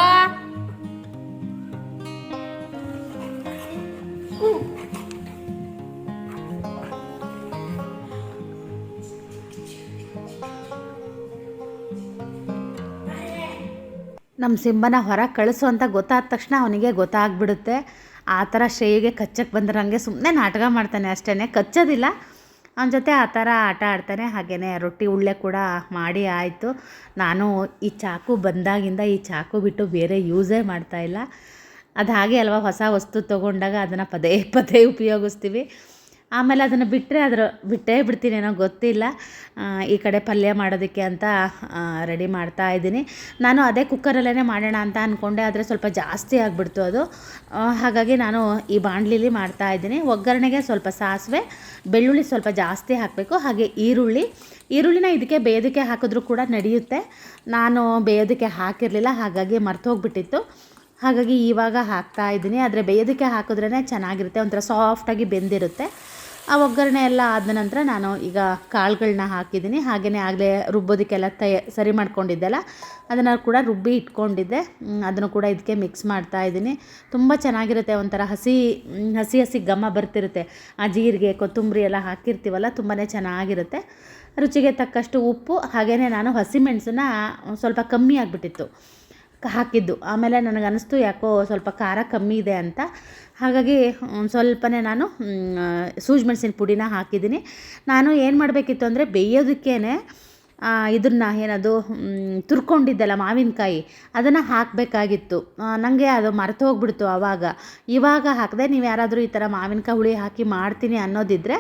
ನಮ್ಮ ಸಿಂಬನ ಹೊರಗೆ ಕಳಿಸು ಅಂತ ಗೊತ್ತಾದ ತಕ್ಷಣ ಅವನಿಗೆ ಗೊತ್ತಾಗ್ಬಿಡುತ್ತೆ. ಆ ಥರ ಶ್ರೇಯಿಗೆ ಕಚ್ಚಕ್ಕೆ ಬಂದ್ರಂಗೆ ಸುಮ್ಮನೆ ನಾಟಕ ಮಾಡ್ತಾನೆ ಅಷ್ಟೇ ಕಚ್ಚೋದಿಲ್ಲ. ಅವನ ಜೊತೆ ಆ ಥರ ಆಟ ಆಡ್ತಾನೆ ಹಾಗೆಯೇ ರೊಟ್ಟಿ ಉಳ್ಳೆ ಕೂಡ ಮಾಡಿ ಆಯಿತು. ನಾನು ಈ ಚಾಕು ಬಂದಾಗಿಂದ ಈ ಚಾಕು ಬಿಟ್ಟು ಬೇರೆ ಯೂಸೇ ಮಾಡ್ತಾಯಿಲ್ಲ ಅದು ಹಾಗೆ ಅಲ್ವಾ, ಹೊಸ ವಸ್ತು ತೊಗೊಂಡಾಗ ಅದನ್ನು ಪದೇ ಪದೇ ಉಪಯೋಗಿಸ್ತೀವಿ. ಆಮೇಲೆ ಅದನ್ನು ಬಿಟ್ಟರೆ ಅದರ, ಬಿಟ್ಟೇ ಬಿಡ್ತೀನೇನೋ ಗೊತ್ತಿಲ್ಲ. ಈ ಕಡೆ ಪಲ್ಯ ಮಾಡೋದಕ್ಕೆ ಅಂತ ರೆಡಿ ಮಾಡ್ತಾ ಇದ್ದೀನಿ. ನಾನು ಅದೇ ಕುಕ್ಕರಲ್ಲೇ ಮಾಡೋಣ ಅಂತ ಅಂದ್ಕೊಂಡೆ ಆದರೆ ಸ್ವಲ್ಪ ಜಾಸ್ತಿ ಆಗಿಬಿಡ್ತು ಅದು. ಹಾಗಾಗಿ ನಾನು ಈ ಬಾಣಲಿಲಿ ಮಾಡ್ತಾ ಇದ್ದೀನಿ. ಒಗ್ಗರಣೆಗೆ ಸ್ವಲ್ಪ ಸಾಸಿವೆ, ಬೆಳ್ಳುಳ್ಳಿ ಸ್ವಲ್ಪ ಜಾಸ್ತಿ ಹಾಕಬೇಕು. ಹಾಗೆ ಈರುಳ್ಳಿ. ಈರುಳ್ಳಿನ ಇದಕ್ಕೆ ಬೇಯೋದಕ್ಕೆ ಹಾಕಿದ್ರೂ ಕೂಡ ನಡೆಯುತ್ತೆ. ನಾನು ಬೇಯೋದಕ್ಕೆ ಹಾಕಿರಲಿಲ್ಲ, ಹಾಗಾಗಿ ಮರ್ತೋಗ್ಬಿಟ್ಟಿತ್ತು. ಹಾಗಾಗಿ ಇವಾಗ ಹಾಕ್ತಾ ಇದ್ದೀನಿ. ಆದರೆ ಬೇಯೋದಕ್ಕೆ ಹಾಕಿದ್ರೇ ಚೆನ್ನಾಗಿರುತ್ತೆ, ಒಂಥರ ಸಾಫ್ಟಾಗಿ ಬೆಂದಿರುತ್ತೆ. ಆ ಒಗ್ಗರಣೆ ಎಲ್ಲ ಆದ ನಂತರ ನಾನು ಈಗ ಕಾಳುಗಳನ್ನ ಹಾಕಿದ್ದೀನಿ. ಹಾಗೆಯೇ ಆಗಲೇ ರುಬ್ಬೋದಕ್ಕೆಲ್ಲ ತಯ, ಸರಿ ಮಾಡ್ಕೊಂಡಿದ್ದೆಲ್ಲ, ಅದನ್ನು ಕೂಡ ರುಬ್ಬಿ ಇಟ್ಕೊಂಡಿದ್ದೆ. ಅದನ್ನು ಕೂಡ ಇದಕ್ಕೆ ಮಿಕ್ಸ್ ಮಾಡ್ತಾ ಇದ್ದೀನಿ. ತುಂಬ ಚೆನ್ನಾಗಿರುತ್ತೆ ಒಂಥರ ಹಸಿ ಹಸಿ ಹಸಿ ಘಮ ಬರ್ತಿರುತ್ತೆ. ಆ ಜೀರಿಗೆ, ಕೊತ್ತಂಬರಿ ಎಲ್ಲ ಹಾಕಿರ್ತೀವಲ್ಲ ತುಂಬಾ ಚೆನ್ನಾಗಿರುತ್ತೆ. ರುಚಿಗೆ ತಕ್ಕಷ್ಟು ಉಪ್ಪು ಹಾಗೆಯೇ ನಾನು ಹಸಿಮೆಣಸನ್ನ ಸ್ವಲ್ಪ ಕಮ್ಮಿ ಆಗಿಬಿಟ್ಟಿತ್ತು. ಹಾಕಿದ್ದು. ಆಮೇಲೆ ನನಗೆ ಅನ್ನಿಸ್ತು ಯಾಕೋ ಸ್ವಲ್ಪ ಖಾರ ಕಮ್ಮಿ ಇದೆ ಅಂತ. ಹಾಗಾಗಿ ಒಂದು ಸ್ವಲ್ಪನೇ ನಾನು ಸೂಜಿ ಮೆಣಸಿನ ಪುಡಿನ ಹಾಕಿದ್ದೀನಿ. ನಾನು ಏನು ಮಾಡಬೇಕಿತ್ತು ಅಂದರೆ ಬೇಯೋದಕ್ಕೇ ಇದನ್ನ ಏನದು ತುರ್ಕೊಂಡಿದ್ದೆಲ್ಲ ಮಾವಿನಕಾಯಿ, ಅದನ್ನು ಹಾಕಬೇಕಾಗಿತ್ತು. ನನಗೆ ಅದು ಮರೆತು ಹೋಗ್ಬಿಡ್ತು ಆವಾಗ ಇವಾಗ ಹಾಕಿದೆ ನೀವು ಯಾರಾದರೂ ಈ ಥರ ಮಾವಿನಕಾಯಿ ಹುಳಿ ಹಾಕಿ ಮಾಡ್ತೀನಿ ಅನ್ನೋದಿದ್ದರೆ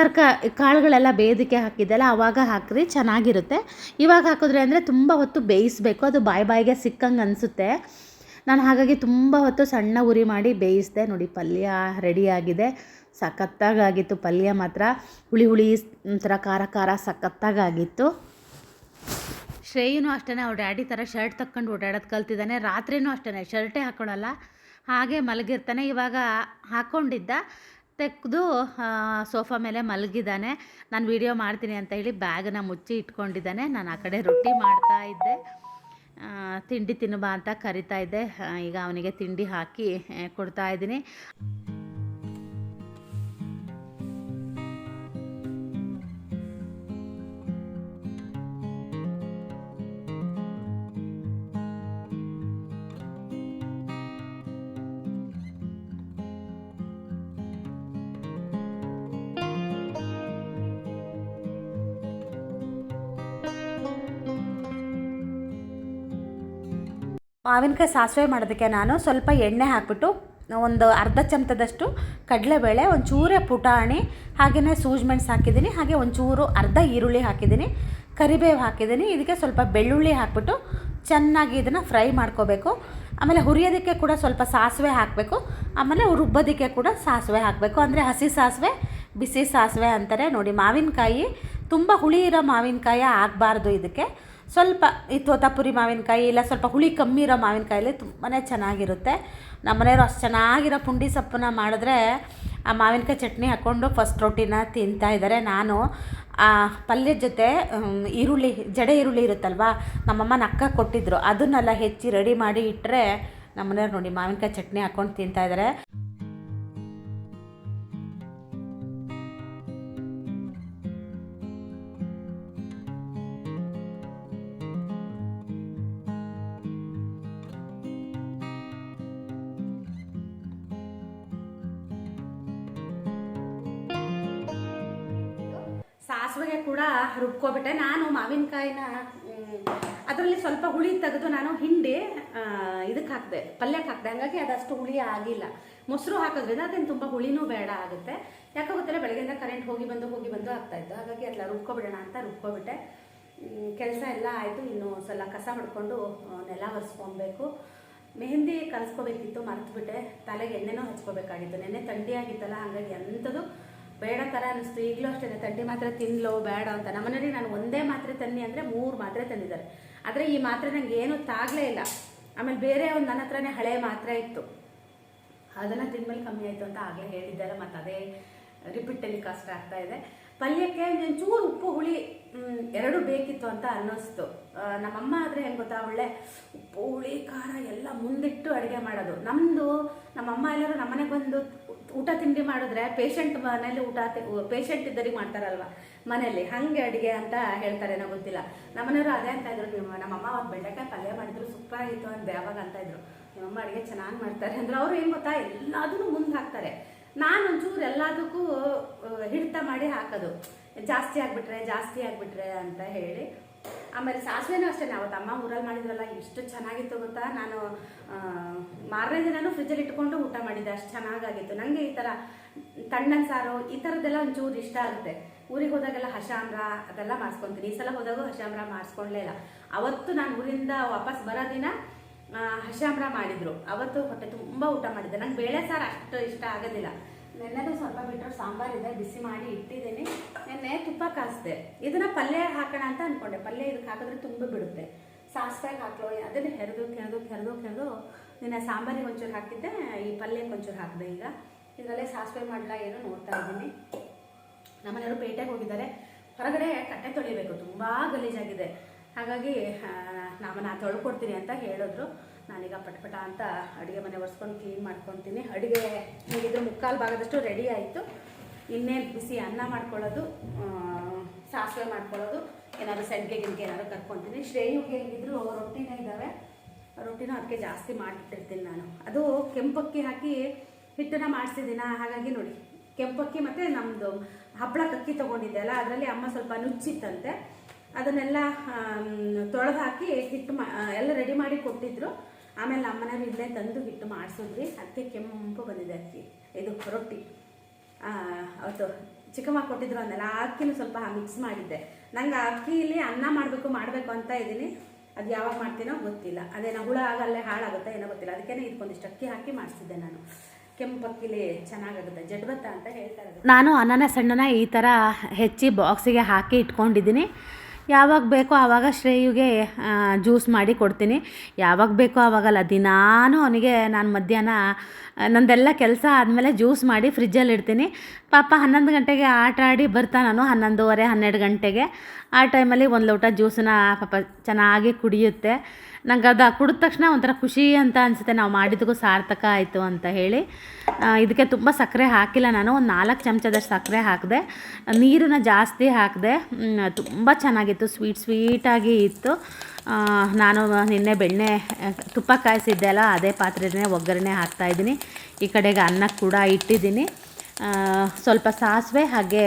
ತರ್ಕ, ಕಾಳುಗಳೆಲ್ಲ ಬೇಯೋದಕ್ಕೆ ಹಾಕಿದ್ದೆಲ್ಲ ಆವಾಗ ಹಾಕ್ರಿ ಚೆನ್ನಾಗಿರುತ್ತೆ. ಇವಾಗ ಹಾಕಿದ್ರೆ ಅಂದರೆ ತುಂಬ ಹೊತ್ತು ಬೇಯಿಸಬೇಕು. ಅದು ಬಾಯಿ ಬಾಯಿಗೆ ಸಿಕ್ಕಂಗೆ ಅನಿಸುತ್ತೆ. ನಾನು ಹಾಗಾಗಿ ತುಂಬ ಹೊತ್ತು ಸಣ್ಣ ಉರಿ ಮಾಡಿ ಬೇಯಿಸಿದೆ. ನೋಡಿ, ಪಲ್ಯ ರೆಡಿಯಾಗಿದೆ ಸಖತ್ತಾಗಿತ್ತು ಪಲ್ಯ ಮಾತ್ರ. ಹುಳಿ ಹುಳಿ ಒಂಥರ ಖಾರ ಖಾರ ಸಖತ್ತಾಗಿತ್ತು ಶ್ರೇಯನು ಅಷ್ಟೇ ಅವ್ರ ಡ್ಯಾಡಿ ಥರ ಶರ್ಟ್ ತಕ್ಕೊಂಡು ಓಡಾಡೋದು ಕಲ್ತಿದ್ದಾನೆ. ರಾತ್ರಿನೂ ಅಷ್ಟೇ ಶರ್ಟೇ ಹಾಕ್ಕೊಳಲ್ಲ ಹಾಗೆ ಮಲಗಿರ್ತಾನೆ. ಇವಾಗ ಹಾಕ್ಕೊಂಡಿದ್ದ ತೆಗೆದು ಸೋಫಾ ಮೇಲೆ ಮಲಗಿದ್ದಾನೆ. ನಾನು ವಿಡಿಯೋ ಮಾಡ್ತೀನಿ ಅಂತ ಹೇಳಿ ಬ್ಯಾಗನ್ನ ಮುಚ್ಚಿ ಇಟ್ಕೊಂಡಿದ್ದಾನೆ. ನಾನು ಆ ಕಡೆ ರೊಟ್ಟಿ ಮಾಡ್ತಾ ಇದ್ದೆ. ತಿಂಡಿ ತಿನ್ನು ಬಾ ಅಂತ ಕರಿತಾ ಇದ್ದೆ. ಈಗ ಅವನಿಗೆ ತಿಂಡಿ ಹಾಕಿ ಕೊಡ್ತಾ ಇದ್ದೀನಿ. ಮಾವಿನಕಾಯಿ ಸಾಸಿವೆ ಮಾಡೋದಕ್ಕೆ ನಾನು ಸ್ವಲ್ಪ ಎಣ್ಣೆ ಹಾಕ್ಬಿಟ್ಟು ಒಂದು ಅರ್ಧ ಚಮಚದಷ್ಟು ಕಡಲೆಬೇಳೆ, ಒಂಚೂರೇ ಪುಟಾಣಿ ಹಾಗೆಯೇ ಸೂಜಿ ಮೆಣಸು ಹಾಕಿದ್ದೀನಿ, ಹಾಗೆ ಒಂಚೂರು ಅರ್ಧ ಈರುಳ್ಳಿ ಹಾಕಿದ್ದೀನಿ, ಕರಿಬೇವು ಹಾಕಿದ್ದೀನಿ, ಇದಕ್ಕೆ ಸ್ವಲ್ಪ ಬೆಳ್ಳುಳ್ಳಿ ಹಾಕ್ಬಿಟ್ಟು ಚೆನ್ನಾಗಿ ಇದನ್ನು ಫ್ರೈ ಮಾಡ್ಕೋಬೇಕು. ಆಮೇಲೆ ಹುರಿಯೋದಕ್ಕೆ ಕೂಡ ಸ್ವಲ್ಪ ಸಾಸಿವೆ ಹಾಕಬೇಕು, ಆಮೇಲೆ ರುಬ್ಬೋದಕ್ಕೆ ಕೂಡ ಸಾಸಿವೆ ಹಾಕಬೇಕು. ಅಂದರೆ ಹಸಿ ಸಾಸಿವೆ, ಬಿಸಿ ಸಾಸಿವೆ ಅಂತಾರೆ ನೋಡಿ, ಮಾವಿನಕಾಯಿ, ತುಂಬ ಹುಳಿ ಇರೋ ಮಾವಿನಕಾಯಿ ಆಗಬಾರ್ದು ಇದಕ್ಕೆ. ಸ್ವಲ್ಪ ಈ ತೋತಾಪುರಿ ಮಾವಿನಕಾಯಿ ಇಲ್ಲ ಸ್ವಲ್ಪ ಹುಳಿ ಕಮ್ಮಿ ಇರೋ ಮಾವಿನಕಾಯಲ್ಲಿ ತುಂಬಾ ಚೆನ್ನಾಗಿರುತ್ತೆ. ನಮ್ಮನೆಯವರು ಅಷ್ಟು ಚೆನ್ನಾಗಿರೋ ಪುಂಡಿ ಸೊಪ್ಪನ್ನ ಮಾಡಿದ್ರೆ ಆ ಮಾವಿನಕಾಯಿ ಚಟ್ನಿ ಹಾಕ್ಕೊಂಡು ಫಸ್ಟ್ ರೊಟ್ಟಿನ ತಿಂತಾ ಇದ್ದಾರೆ. ನಾನು ಆ ಪಲ್ಯದ ಜೊತೆ ಈರುಳ್ಳಿ, ಜಡೆ ಈರುಳ್ಳಿ ಇರುತ್ತಲ್ವಾ, ನಮ್ಮಮ್ಮ ನಕ್ಕ ಕೊಟ್ಟಿದ್ರು. ಅದನ್ನೆಲ್ಲ ಹೆಚ್ಚಿ ರೆಡಿ ಮಾಡಿ ಇಟ್ಟರೆ ನಮ್ಮನೆಯವ್ರು ನೋಡಿ ಮಾವಿನಕಾಯಿ ಚಟ್ನಿ ಹಾಕ್ಕೊಂಡು ತಿಂತಾ ಇದ್ದಾರೆ. ಕೂಡ ರುಬ್ಕೊಬಿಟ್ಟೆ. ನಾನು ಮಾವಿನಕಾಯಿನ ಅದರಲ್ಲಿ ಸ್ವಲ್ಪ ಹುಳಿ ತೆಗೆದು ನಾನು ಹಿಂಡಿ ಇದಕ್ಕೆ ಹಾಕಿದೆ, ಪಲ್ಯಕ್ಕೆ ಹಾಕಿದೆ. ಹಂಗಾಗಿ ಅದಷ್ಟು ಹುಳಿ ಆಗಿಲ್ಲ. ಮೊಸರು ಹಾಕೋದ್ರಿಂದ ಅದೇನು ತುಂಬ ಹುಳಿನೂ ಬೇಡ ಆಗುತ್ತೆ. ಯಾಕೋ ಗೊತ್ತಿಲ್ಲ, ಬೆಳಗ್ಗೆಯಿಂದ ಕರೆಂಟ್ ಹೋಗಿ ಬಂದು ಹೋಗಿ ಬಂದು ಆಗ್ತಾ ಇತ್ತು. ಹಾಗಾಗಿ ಅದೆಲ್ಲ ರುಬ್ಕೊಬಿಡೋಣ ಅಂತ ರುಬ್ಕೊಬಿಟ್ಟೆ. ಕೆಲಸ ಎಲ್ಲ ಆಯಿತು. ಇನ್ನು ಸ್ವಲ್ಪ ಕಸ ಮಾಡಿಕೊಂಡು ನೆಲ ಒರೆಸ್ಕೊಬೇಕು. ಮೆಹಂದಿ ಕಲಿಸ್ಕೋಬೇಕಿತ್ತು, ಮರ್ತುಬಿಟ್ಟೆ. ತಲೆಗೆ ಎಣ್ಣೆನೂ ಹಚ್ಕೋಬೇಕಾಗಿತ್ತು. ನೆನ್ನೆ ಥಂಡಿ ಆಗಿತ್ತಲ್ಲ ಹಾಗಾಗಿ ಎಂಥದ್ದು ಬೇಡ ಥರ ಅನಿಸ್ತು. ಈಗಲೂ ಅಷ್ಟೇ ಥಂಡಿ ಮಾತ್ರ ತಿನ್ಲೋ, ಬೇಡ ಅಂತ. ನಮ್ಮನೇಲಿ ನಾನು ಒಂದೇ ಮಾತ್ರೆ ತನ್ನಿ ಅಂದರೆ ಮೂರು ಮಾತ್ರೆ ತಂದಿದ್ದಾರೆ. ಆದರೆ ಈ ಮಾತ್ರೆ ನನಗೆ ಏನೂ ತಾಗಲೇ ಇಲ್ಲ. ಆಮೇಲೆ ಬೇರೆ ಒಂದು ನನ್ನ ಹತ್ರನೇ ಹಳೆ ಮಾತ್ರೆ ಇತ್ತು. ಅದನ್ನು ತಿನ್ಮೇಲೆ ಕಮ್ಮಿ ಆಯಿತು ಅಂತ ಆಗಲೇ ಹೇಳಿದ್ದಾರೆ ಮತ್ತು ಅದೇ ರಿಪೀಟ್ ಟೆಲಿಕಾಸ್ಟ್ ಆಗ್ತಾ ಇದೆ. ಪಲ್ಯಕ್ಕೆ ಒಂಚೂರು ಉಪ್ಪು, ಹುಳಿ ಎರಡು ಬೇಕಿತ್ತು ಅಂತ ಅನ್ನಿಸ್ತು. ನಮ್ಮಮ್ಮ ಆದರೆ ಹೆಂಗೆ ಗೊತ್ತಾ? ಒಳ್ಳೆ ಉಪ್ಪು, ಹುಳಿ, ಖಾರ ಎಲ್ಲ ಮುಂದಿಟ್ಟು ಅಡುಗೆ ಮಾಡೋದು. ನಮ್ಮದು ನಮ್ಮಮ್ಮ ಎಲ್ಲರೂ ನಮ್ಮನೆಗೆ ಬಂದು ಊಟ ತಿಂಡಿ ಮಾಡಿದ್ರೆ ಪೇಷಂಟ್ ಮನೇಲಿ ಊಟ ಪೇಷಂಟ್ ಇದ್ದರಿಗೆ ಮಾಡ್ತಾರಲ್ವ? ಮನೆಯಲ್ಲಿ ಹಾಗೆ ಅಡುಗೆ ಅಂತ ಹೇಳ್ತಾರೆ ಏನೋ ಗೊತ್ತಿಲ್ಲ. ನಮ್ಮನೆಯವರು ಅದೇ ಅಂತ ಇದ್ರು. ನಿಮ್ಮ ನಮ್ಮಮ್ಮ ಅವ್ರು ಬೆಂಡೆಕಾಯಿ ಪಲ್ಯ ಮಾಡಿದ್ರು ಸೂಪರ್ ಆಗಿತ್ತು ಅಂತ ಯಾವಾಗ ಅಂತ ಇದ್ರು. ನಮ್ಮಮ್ಮ ಅಡುಗೆ ಚೆನ್ನಾಗಿ ಮಾಡ್ತಾರೆ. ಅಂದ್ರೆ ಅವರು ಏನು ಗೊತ್ತಾ? ಎಲ್ಲದನ್ನು ಮುಂದೆ ಹಾಕ್ತಾರೆ. ನಾನು ಒಂಚೂರು ಎಲ್ಲದಕ್ಕೂ ಹಿಡಿತ ಮಾಡಿ ಹಾಕೋದು. ಜಾಸ್ತಿ ಆಗಿಬಿಟ್ರೆ ಜಾಸ್ತಿ ಆಗಿಬಿಟ್ರೆ ಅಂತ ಹೇಳಿ. ಆಮೇಲೆ ಸಾಸಿವೆನೂ ಅಷ್ಟೇ ಅವತ್ತು ಅಮ್ಮ ಊರಲ್ಲಿ ಮಾಡಿದ್ರಲ್ಲ ಎಷ್ಟು ಚೆನ್ನಾಗಿತ್ತು ಗೊತ್ತಾ? ನಾನು ಮಾರನೇ ದಿನನೂ ಫ್ರಿಜ್ಜಲ್ಲಿ ಇಟ್ಕೊಂಡು ಊಟ ಮಾಡಿದ್ದೆ ಅಷ್ಟು ಚೆನ್ನಾಗಾಗಿತ್ತು. ನನಗೆ ಈ ಥರ ತಣ್ಣನ ಸಾರು, ಈ ಥರದ್ದೆಲ್ಲ ಒಂಚೂರು ಇಷ್ಟ ಆಗುತ್ತೆ. ಊರಿಗೆ ಹೋದಾಗೆಲ್ಲ ಹಶಾಮ್ರ, ಅದೆಲ್ಲ ಮಾಡಿಸ್ಕೊತೀನಿ. ಈ ಸಲ ಹೋದಾಗೂ ಹಶಾಮ್ರ ಮಾಡಿಸ್ಕೊಂಡ್ಲೇ ಇಲ್ಲ. ಅವತ್ತು ನಾನು ಊರಿಂದ ವಾಪಸ್ ಬರೋ ದಿನ ಹಶಾಮ್ರ ಮಾಡಿದ್ರು. ಅವತ್ತು ಹೊಟ್ಟೆ ತುಂಬ ಊಟ ಮಾಡಿದ್ದೆ ನಂಗೆ ಬೇಳೆ ಸಾರು ಅಷ್ಟು ಇಷ್ಟ ಆಗೋದಿಲ್ಲ. ನೆನ್ನೆದು ಸ್ವಲ್ಪ ಬಿಟ್ಟರೆ ಸಾಂಬಾರಿದೆ ಬಿಸಿ ಮಾಡಿ ಇಟ್ಟಿದ್ದೀನಿ. ನೆನ್ನೆ ತುಪ್ಪ ಕಾಸಿದೆ. ಇದನ್ನ ಪಲ್ಯ ಹಾಕೋಣ ಅಂತ ಅಂದ್ಕೊಂಡೆ ಪಲ್ಯ ಇದಕ್ಕೆ ಹಾಕಿದ್ರೆ ತುಂಬ ಬಿಡುತ್ತೆ. ಸಾಸ್ವೆಗೆ ಹಾಕ್ಲೋ, ಅದನ್ನು ಹೆರೆದು, ಕೆರೆದು ಕೆರೆದು ಕೆರೆದು ನಿನ್ನೆ ಸಾಂಬಾರಿಗೆ ಒಂಚೂರು ಹಾಕಿದ್ದೆ. ಈ ಪಲ್ಯಕ್ಕೆ ಒಂಚೂರು ಹಾಕಿದೆ ಈಗ. ಇದರಲ್ಲೇ ಸಾಸಿವೆ ಮಾಡಲ ಏನೋ ನೋಡ್ತಾ ಇದ್ದೀನಿ. ನಮ್ಮನೆಯವರು ಪೇಟೆಗೆ ಹೋಗಿದ್ದಾರೆ. ಹೊರಗಡೆ ಕಟ್ಟೆ ತೊಳಿಬೇಕು. ತುಂಬ ಗಲೀಜಾಗಿದೆ. ಹಾಗಾಗಿ ನಾನು ನಾವು ನಾ ತೊಳ್ಕೊಡ್ತೀನಿ ಅಂತ ಹೇಳಿದ್ರು. ನಾನೀಗ ಪಟ್ಪಟ ಅಂತ ಅಡುಗೆ ಮನೆ ಒರೆಸ್ಕೊಂಡು ಕ್ಲೀನ್ ಮಾಡ್ಕೊತೀನಿ. ಅಡುಗೆ ಹೇಗಿದ್ರು ಮುಕ್ಕಾಲು ಭಾಗದಷ್ಟು ರೆಡಿ ಆಯಿತು. ಇನ್ನೇನು ಬಿಸಿ ಅನ್ನ ಮಾಡ್ಕೊಳ್ಳೋದು ಸಾಸಿವೆ ಮಾಡ್ಕೊಳ್ಳೋದು, ಏನಾದರೂ ಸೆಡ್ಗೆ ಗಿಡ್ಗೆ ಏನಾದರೂ ಕರ್ಕೊತೀನಿ. ಶ್ರೇಯುಗೆ ಹೇಗಿದ್ರು ರೊಟ್ಟಿನೇ ಇದ್ದಾವೆ ರೊಟ್ಟಿನೂ ಅದಕ್ಕೆ ಜಾಸ್ತಿ ಮಾಡಿಬಿಟ್ಟಿರ್ತೀನಿ ನಾನು. ಅದು ಕೆಂಪಕ್ಕಿ ಹಾಕಿ ಹಿಟ್ಟನ್ನ ಮಾಡಿಸಿದ್ದೀನ? ಹಾಗಾಗಿ ನೋಡಿ. ಕೆಂಪಕ್ಕಿ ಮತ್ತು ನಮ್ಮದು ಹಪ್ಪಳ ಕಕ್ಕಿ ತೊಗೊಂಡಿದ್ದೆ ಅಲ್ಲ, ಅದರಲ್ಲಿ ಅಮ್ಮ ಸ್ವಲ್ಪ ನುಚ್ಚಿತ್ತಂತೆ. ಅದನ್ನೆಲ್ಲ ತೊಳೆದು ಹಾಕಿ ಹಿಟ್ಟು ಮಾ ಎಲ್ಲ ರೆಡಿ ಮಾಡಿ ಕೊಟ್ಟಿದ್ರು. ಆಮೇಲೆ ನಮ್ಮನೆಯವ್ರು ಇಲ್ಲೇ ತಂದು ಹಿಟ್ಟು ಮಾಡಿಸಿದ್ವಿ. ಅದಕ್ಕೆ ಕೆಂಪು ಬಂದಿದೆ ಅಕ್ಕಿ. ಇದು ರೊಟ್ಟಿ. ಅವತ್ತು ಚಿಕ್ಕಮ್ಮ ಕೊಟ್ಟಿದ್ರು ಅಂದಲ್ಲ, ಆ ಅಕ್ಕಿನೂ ಸ್ವಲ್ಪ ಮಿಕ್ಸ್ ಮಾಡಿದ್ದೆ. ನಂಗೆ ಆ ಇಲ್ಲಿ ಅನ್ನ ಮಾಡಬೇಕು ಮಾಡಬೇಕು ಅಂತ ಇದ್ದೀನಿ. ಅದು ಯಾವಾಗ ಮಾಡ್ತೀನೋ ಗೊತ್ತಿಲ್ಲ. ಅದೇನೋ ಹುಳ ಆಗಲ್ಲೇ ಹಾಳಾಗುತ್ತೆ ಏನೋ ಗೊತ್ತಿಲ್ಲ. ಅದಕ್ಕೇನೆ ಇದಕ್ಕೊಂದಿಷ್ಟು ಅಕ್ಕಿ ಹಾಕಿ ಮಾಡಿಸಿದ್ದೆ ನಾನು. ಕೆಂಪಕ್ಕಿಲಿ ಚೆನ್ನಾಗಾಗುತ್ತೆ. ಜಡ್ಬತ್ತ ಅಂತ ಹೇಳ್ತಾರೆ ನಾನು ಅನ್ನನ ಸಣ್ಣನ ಈ ಥರ ಹೆಚ್ಚಿ ಬಾಕ್ಸಿಗೆ ಹಾಕಿ ಇಟ್ಕೊಂಡಿದ್ದೀನಿ. ಯಾವಾಗ ಬೇಕೋ ಆವಾಗ ಶ್ರೇಯುಗೆ ಜ್ಯೂಸ್ ಮಾಡಿ ಕೊಡ್ತೀನಿ. ಯಾವಾಗ ಬೇಕೋ ಆವಾಗಲ್ಲ. ದಿನಾನು ಅವನಿಗೆ ನಾನು ಮಧ್ಯಾಹ್ನ ನಂದೆಲ್ಲ ಕೆಲಸ ಆದಮೇಲೆ ಜ್ಯೂಸ್ ಮಾಡಿ ಫ್ರಿಜ್ಜಲ್ಲಿ ಇಡ್ತೀನಿ. ಪಾಪ ಹನ್ನೊಂದು ಗಂಟೆಗೆ ಆಟ ಆಡಿ ಬರ್ತಾನನು ಹನ್ನೊಂದುವರೆ, ಹನ್ನೆರಡು ಗಂಟೆಗೆ. ಆ ಟೈಮಲ್ಲಿ ಒಂದು ಲೋಟ ಜ್ಯೂಸನ್ನ ಪಾಪ ಚೆನ್ನಾಗಿ ಕುಡಿಯುತ್ತೆ. ನಂಗೆ ಅದು ಕುಡಿದ ತಕ್ಷಣ ಒಂಥರ ಖುಷಿ ಅಂತ ಅನಿಸುತ್ತೆ, ನಾವು ಮಾಡಿದ್ದಕ್ಕೂ ಸಾರ್ಥಕ ಆಯಿತು ಅಂತ ಹೇಳಿ. ಇದಕ್ಕೆ ತುಂಬ ಸಕ್ಕರೆ ಹಾಕಿಲ್ಲ ನಾನು, ಒಂದು ನಾಲ್ಕು ಚಮಚದಷ್ಟು ಸಕ್ಕರೆ ಹಾಕಿದೆ. ನೀರನ್ನು ಜಾಸ್ತಿ ಹಾಕಿದೆ. ತುಂಬ ಚೆನ್ನಾಗಿತ್ತು, ಸ್ವೀಟ್ ಸ್ವೀಟಾಗಿ ಇತ್ತು. ನಾನು ನಿನ್ನೆ ಬೆಣ್ಣೆ, ತುಪ್ಪ ಕಾಯಿಸಿದ್ದೆ ಅಲ್ಲ, ಅದೇ ಪಾತ್ರೆನೇ ಒಗ್ಗರಣೆ ಹಾಕ್ತಾಯಿದ್ದೀನಿ ಈ ಕಡೆಗೆ ಅನ್ನ ಕೂಡ ಇಟ್ಟಿದ್ದೀನಿ. ಸ್ವಲ್ಪ ಸಾಸಿವೆ ಹಾಗೆ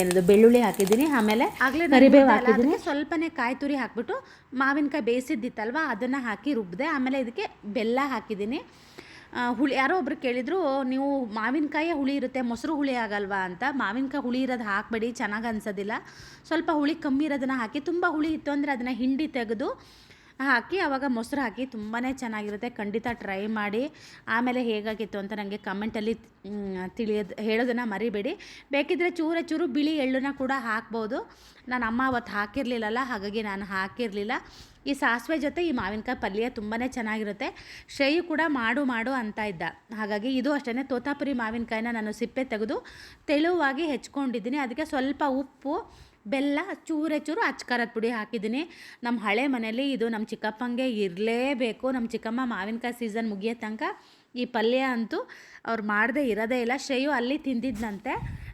ಏನದು ಬೆಳ್ಳುಳ್ಳಿ ಹಾಕಿದ್ದೀನಿ. ಆಮೇಲೆ ಕರಿಬೇವು ಹಾಕಿದ್ದೀನಿ. ಸ್ವಲ್ಪನೇ ಕಾಯಿ ತುರಿ ಹಾಕ್ಬಿಟ್ಟು ಮಾವಿನಕಾಯಿ ಬೇಯಿಸಿದ್ದಿತ್ತಲ್ವ ಅದನ್ನು ಹಾಕಿ ರುಬ್ಬಿದೆ ಆಮೇಲೆ ಇದಕ್ಕೆ ಬೆಲ್ಲ ಹಾಕಿದ್ದೀನಿ. ಹುಳಿ ಯಾರೋ ಒಬ್ರು ಕೇಳಿದ್ರು ನೀವು ಮಾವಿನಕಾಯಿ ಹುಳಿ ಇರುತ್ತೆ ಮೊಸರು ಹುಳಿ ಆಗಲ್ವಾ ಅಂತ. ಮಾವಿನಕಾಯಿ ಹುಳಿ ಇರೋದು ಹಾಕಬೇಡಿ ಚೆನ್ನಾಗಿ ಅನ್ಸೋದಿಲ್ಲ. ಸ್ವಲ್ಪ ಹುಳಿ ಕಮ್ಮಿ ಇರೋದನ್ನು ಹಾಕಿ ತುಂಬ ಹುಳಿ ಇತ್ತು ಅಂದರೆ ಅದನ್ನು ಹಿಂಡಿ ತೆಗೆದು ಹಾಕಿ ಆವಾಗ ಮೊಸರು ಹಾಕಿ ತುಂಬಾ ಚೆನ್ನಾಗಿರುತ್ತೆ. ಖಂಡಿತ ಟ್ರೈ ಮಾಡಿ. ಆಮೇಲೆ ಹೇಗಾಗಿತ್ತು ಅಂತ ನನಗೆ ಕಮೆಂಟಲ್ಲಿ ತಿಳಿಯೋದು, ಹೇಳೋದನ್ನು ಮರಿಬೇಡಿ. ಬೇಕಿದ್ದರೆ ಚೂರ ಚೂರು ಬಿಳಿ ಎಳ್ಳನ್ನ ಕೂಡ ಹಾಕ್ಬೋದು. ನಾನು ಅಮ್ಮ ಅವತ್ತು ಹಾಕಿರಲಿಲ್ಲಲ್ಲ, ಹಾಗಾಗಿ ನಾನು ಹಾಕಿರಲಿಲ್ಲ. ಈ ಸಾಸಿವೆ ಜೊತೆ ಈ ಮಾವಿನಕಾಯಿ ಪಲ್ಯ ತುಂಬಾ ಚೆನ್ನಾಗಿರುತ್ತೆ. ಶ್ರೇಯು ಕೂಡ ಮಾಡು ಮಾಡು ಅಂತ ಇದ್ದ. ಹಾಗಾಗಿ ಇದು ಅಷ್ಟೇ ತೋತಾಪುರಿ ಮಾವಿನಕಾಯಿನ ನಾನು ಸಿಪ್ಪೆ ತೆಗೆದು ತೆಳುವಾಗಿ ಹೆಚ್ಕೊಂಡಿದ್ದೀನಿ. ಅದಕ್ಕೆ ಸ್ವಲ್ಪ ಉಪ್ಪು ಬೆಲ್ಲ ಚೂರೆ ಚೂರು ಅಚ್ಕಾರದ ಪುಡಿ ಹಾಕಿದ್ದೀನಿ. ನಮ್ಮ ಹಳೆ ಮನೇಲಿ ಇದು ನಮ್ಮ ಚಿಕ್ಕಪ್ಪಂಗೆ ಇರಲೇಬೇಕು. ನಮ್ಮ ಚಿಕ್ಕಮ್ಮ ಮಾವಿನಕಾಯಿ ಸೀಸನ್ ಮುಗಿಯೋ ತನಕ ಈ ಪಲ್ಯ ಅಂತೂ ಅವ್ರು ಮಾಡದೇ ಇರೋದೇ ಇಲ್ಲ. ಶ್ರೇಯು ಅಲ್ಲಿ ತಿಂದಿದ್ದಂತೆ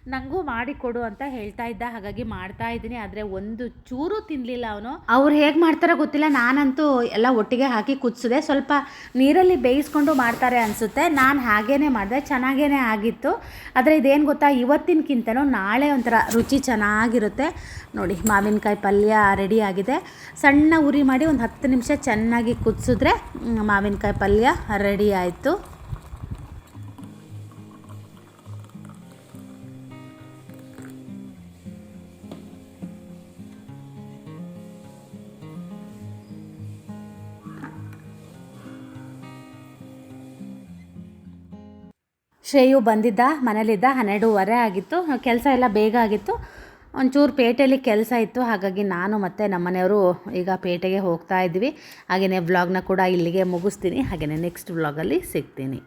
ನನಗೂ ಮಾಡಿ ಕೊಡು ಅಂತ ಹೇಳ್ತಾ ಇದ್ದ. ಹಾಗಾಗಿ ಮಾಡ್ತಾ ಇದ್ದೀನಿ. ಆದರೆ ಒಂದು ಚೂರು ತಿನ್ನಲಿಲ್ಲ ಅವನು. ಅವ್ರು ಹೇಗೆ ಮಾಡ್ತಾರೋ ಗೊತ್ತಿಲ್ಲ. ನಾನಂತೂ ಎಲ್ಲ ಒಟ್ಟಿಗೆ ಹಾಕಿ ಕುದಿಸಿದೆ. ಸ್ವಲ್ಪ ನೀರಲ್ಲಿ ಬೇಯಿಸ್ಕೊಂಡು ಮಾಡ್ತಾರೆ ಅನಿಸುತ್ತೆ. ನಾನು ಹಾಗೇ ಮಾಡಿದೆ. ಚೆನ್ನಾಗೇ ಆಗಿತ್ತು. ಆದರೆ ಇದೇನು ಗೊತ್ತಾ? ಇವತ್ತಿನಕ್ಕಿಂತನೂ ನಾಳೆ ಒಂಥರ ರುಚಿ ಚೆನ್ನಾಗಿರುತ್ತೆ. ನೋಡಿ, ಮಾವಿನಕಾಯಿ ಪಲ್ಯ ರೆಡಿ ಆಗಿದೆ. ಸಣ್ಣ ಉರಿ ಮಾಡಿ ಒಂದು ಹತ್ತು ನಿಮಿಷ ಚೆನ್ನಾಗಿ ಕುದಿಸಿದ್ರೆ ಮಾವಿನಕಾಯಿ ಪಲ್ಯ ರೆಡಿ ಆಯಿತು. ಶ್ರೇಯು ಬಂದಿದ್ದ, ಮನೇಲಿದ್ದ, ಹನ್ನೆರಡೂವರೆ ಆಗಿತ್ತು. ಕೆಲಸ ಎಲ್ಲ ಬೇಗ ಆಗಿತ್ತು. ಒಂಚೂರು ಪೇಟೆಯಲ್ಲಿ ಕೆಲಸ ಇತ್ತು. ಹಾಗಾಗಿ ನಾನು ಮತ್ತು ನಮ್ಮನೆಯವರು ಈಗ ಪೇಟೆಗೆ ಹೋಗ್ತಾ ಇದ್ವಿ. ಹಾಗೆಯೇ ವ್ಲಾಗ್ನ ಕೂಡ ಇಲ್ಲಿಗೆ ಮುಗಿಸ್ತೀನಿ. ಹಾಗೆಯೇ ನೆಕ್ಸ್ಟ್ ವ್ಲಾಗಲ್ಲಿ ಸಿಗ್ತೀನಿ.